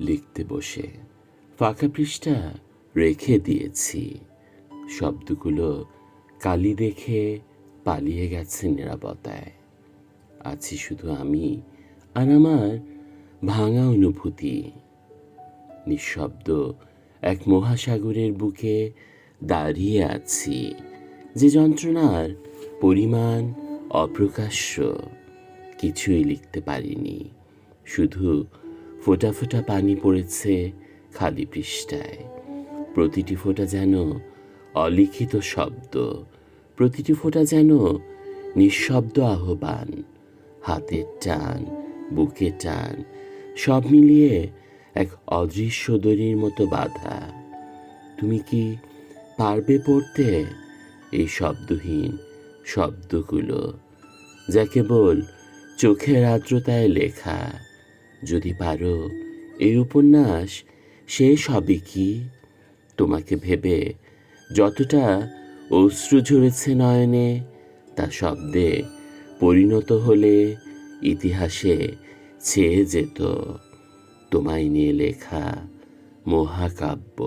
লিখতে বসে। ফাঁকা পৃষ্ঠা রেখে দিয়েছি। শব্দগুলো কালি দেখে পালিয়ে গেছে নিরাপত্তায়। আছি শুধু আমি আর আমার ভাঙা অনুভূতি। নিঃশব্দ এক মহাসাগরের বুকে দাঁড়িয়ে আছি, যে যন্ত্রণার পরিমাণ অপ্রকাশ্য। কিছুই লিখতে পারিনি, শুধু ফোঁটা ফোঁটা পানি পড়েছে খালি পৃষ্ঠায়। প্রতিটি ফোঁটা যেন অলিখিত শব্দ। প্রতিটি ফোঁটা যেন নিঃশব্দ আহ্বান। হাতের টান বুকে টান, সব মিলিয়ে এক অদৃশ্য দড়ির মতো বাধা। তুমি কি পারবে পড়তে এই শব্দহীন শব্দগুলো, যা কেবল চোখের আর্দ্রতায় লেখা? যদি পারো এই উপন্যাস শেষ হবে কি? তোমাকে ভেবে যতটা অশ্রু ঝরেছে নয়নে, তা শব্দে পরিণত হলে ইতিহাসে ছেয়ে যেত। তোমায় নিয়ে লেখা মহাকাব্য।